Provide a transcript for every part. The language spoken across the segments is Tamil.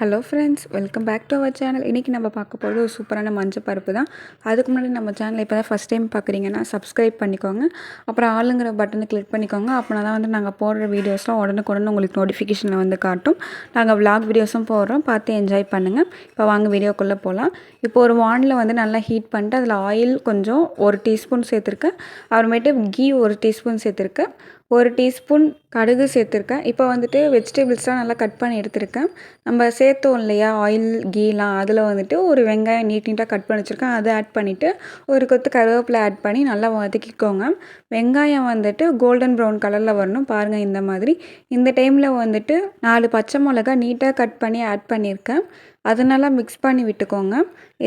Hello friends welcome back to our channel இன்றைக்கி நம்ம பார்க்க போகிறது ஒரு சூப்பரான மஞ்சள் பருப்பு தான். அதுக்கு முன்னாடி நம்ம சேனலை இப்போ தான் ஃபஸ்ட் டைம் பார்க்குறீங்கன்னா சப்ஸ்கிரைப் பண்ணிக்கோங்க. அப்புறம் ஆளுங்கிற பட்டனை கிளிக் பண்ணிக்கோங்க. அப்படின்னா தான் வந்து நாங்கள் போடுற வீடியோஸ்லாம் உடனுக்குடன் உங்களுக்கு நோட்டிஃபிகேஷனில் வந்து காட்டும். நாங்கள் விளாக் வீடியோஸும் போடுறோம். பார்த்து என்ஜாய் பண்ணுங்கள் இப்போ வாங்க வீடியோக்குள்ளே போகலாம் இப்போ ஒரு வானில் வந்து நல்லா ஹீட் பண்ணிட்டு அதில் ஆயில் கொஞ்சம் ஒரு டீஸ்பூன் சேர்த்துருக்கேன். அப்புறமேட்டு கீ ஒரு டீஸ்பூன் சேர்த்துருக்கேன். ஒரு டீஸ்பூன் கடுகு சேர்த்துருக்கேன். இப்போ வந்துட்டு வெஜிடபிள்ஸ்லாம் நல்லா கட் பண்ணி எடுத்திருக்கேன். நம்ம சேர்த்தோம் இல்லையா? ஆயில் கீலாம் அதில் வந்துட்டு ஒரு வெங்காயம் நீட் நீட்டாக கட் பண்ணி வச்சுருக்கேன். அதை ஆட் பண்ணிவிட்டு ஒரு கொத்து கருவேப்பிலை ஆட் பண்ணி நல்லா வதக்கிக்கோங்க. வெங்காயம் வந்துட்டு கோல்டன் ப்ரௌன் கலரில் வரணும். பாருங்கள் இந்த மாதிரி. இந்த டைமில் வந்துட்டு நாலு பச்சை மிளகா நீட்டாக கட் பண்ணி ஆட் பண்ணியிருக்கேன். அது நல்லா மிக்ஸ் பண்ணி விட்டுக்கோங்க.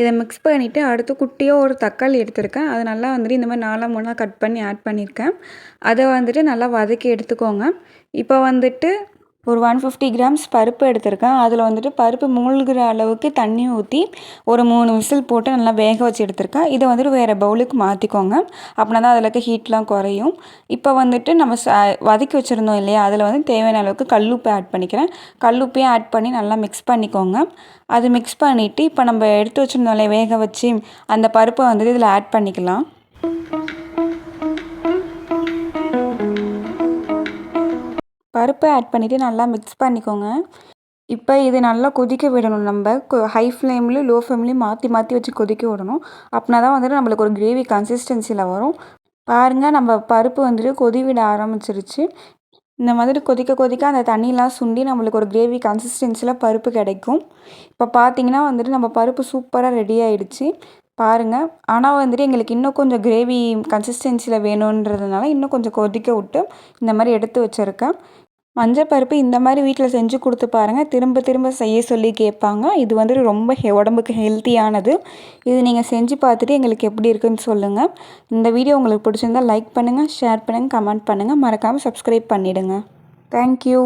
இதை மிக்ஸ் பண்ணிவிட்டு அடுத்து குட்டியாக ஒரு தக்காளி எடுத்திருக்கேன். அதை நல்லா வந்துட்டு இந்த மாதிரி நாலாக மூணாக கட் பண்ணி ஆட் பண்ணியிருக்கேன் அதை வந்துட்டு நல்லா வதக்கி எடுத்துக்கோங்க. இப்போ வந்துட்டு ஒரு ஒன் ஃபிஃப்டி கிராம்ஸ் பருப்பு எடுத்திருக்கேன். அதில் வந்துட்டு பருப்பு மூழ்கிற அளவுக்கு தண்ணி ஊற்றி ஒரு மூணு விசில் போட்டு நல்லா வேக வச்சு எடுத்திருக்கேன். இதை வந்துட்டு வேறு பவுலுக்கு மாற்றிக்கோங்க அப்படின்னா தான் அதில் இருக்க ஹீட்லாம் குறையும். இப்போ வந்துட்டு நம்ம ச வதக்கி வச்சுருந்தோம் இல்லையா? அதில் வந்து தேவையான அளவுக்கு கல்லுப்பு ஆட் பண்ணிக்கிறேன். கல்லுப்பையும் ஆட் பண்ணி நல்லா மிக்ஸ் பண்ணிக்கோங்க. அது மிக்ஸ் பண்ணிவிட்டு இப்போ நம்ம எடுத்து வச்சுருந்தோம் இல்லையா வேக வச்சு அந்த பருப்பை வந்துட்டு இதில் ஆட் பண்ணிக்கலாம். பருப்பை ஆட் பண்ணிவிட்டு நல்லா மிக்ஸ் பண்ணிக்கோங்க. இப்போ இது நல்லா கொதிக்க விடணும் நம்ம. ஹை ஃப்ளேம்லேயும் லோ ஃப்ளேம்லேயும் மாற்றி மாற்றி வச்சு கொதிக்க விடணும். அப்படின்னா தான் வந்துட்டு நம்மளுக்கு ஒரு கிரேவி கன்சிஸ்டன்சியில் வரும். பாருங்கள் நம்ம பருப்பு வந்துட்டு கொதி விட ஆரம்பிச்சிருச்சு. இந்த மாதிரி கொதிக்க கொதிக்க அந்த தண்ணியெலாம் சுண்டி நம்மளுக்கு ஒரு கிரேவி கன்சிஸ்டன்சியில் பருப்பு கிடைக்கும். இப்போ பார்த்தீங்கன்னா வந்துட்டு நம்ம பருப்பு சூப்பராக ரெடி ஆகிடுச்சு பாருங்கள் ஆனால் வந்துட்டு எங்களுக்கு இன்னும் கொஞ்சம் கிரேவி கன்சிஸ்டன்சியில் வேணுன்றதுனால இன்னும் கொஞ்சம் கொதிக்க விட்டு இந்த மாதிரி எடுத்து வச்சுருக்கேன். மஞ்சள் பருப்பு இந்த மாதிரி வீட்டில் செஞ்சு கொடுத்து பாருங்கள் திரும்ப திரும்ப செய்ய சொல்லி கேட்பாங்க. இது வந்துட்டு ரொம்ப ஹெ உடம்புக்கு ஹெல்த்தியானது. இது நீங்கள் செஞ்சு பார்த்துட்டு எங்களுக்கு எப்படி இருக்குன்னு சொல்லுங்கள் இந்த வீடியோ உங்களுக்கு பிடிச்சிருந்தால் லைக் பண்ணுங்கள் ஷேர் பண்ணுங்கள் கமெண்ட் பண்ணுங்கள் மறக்காமல் சப்ஸ்கிரைப் பண்ணிவிடுங்க தேங்க்யூ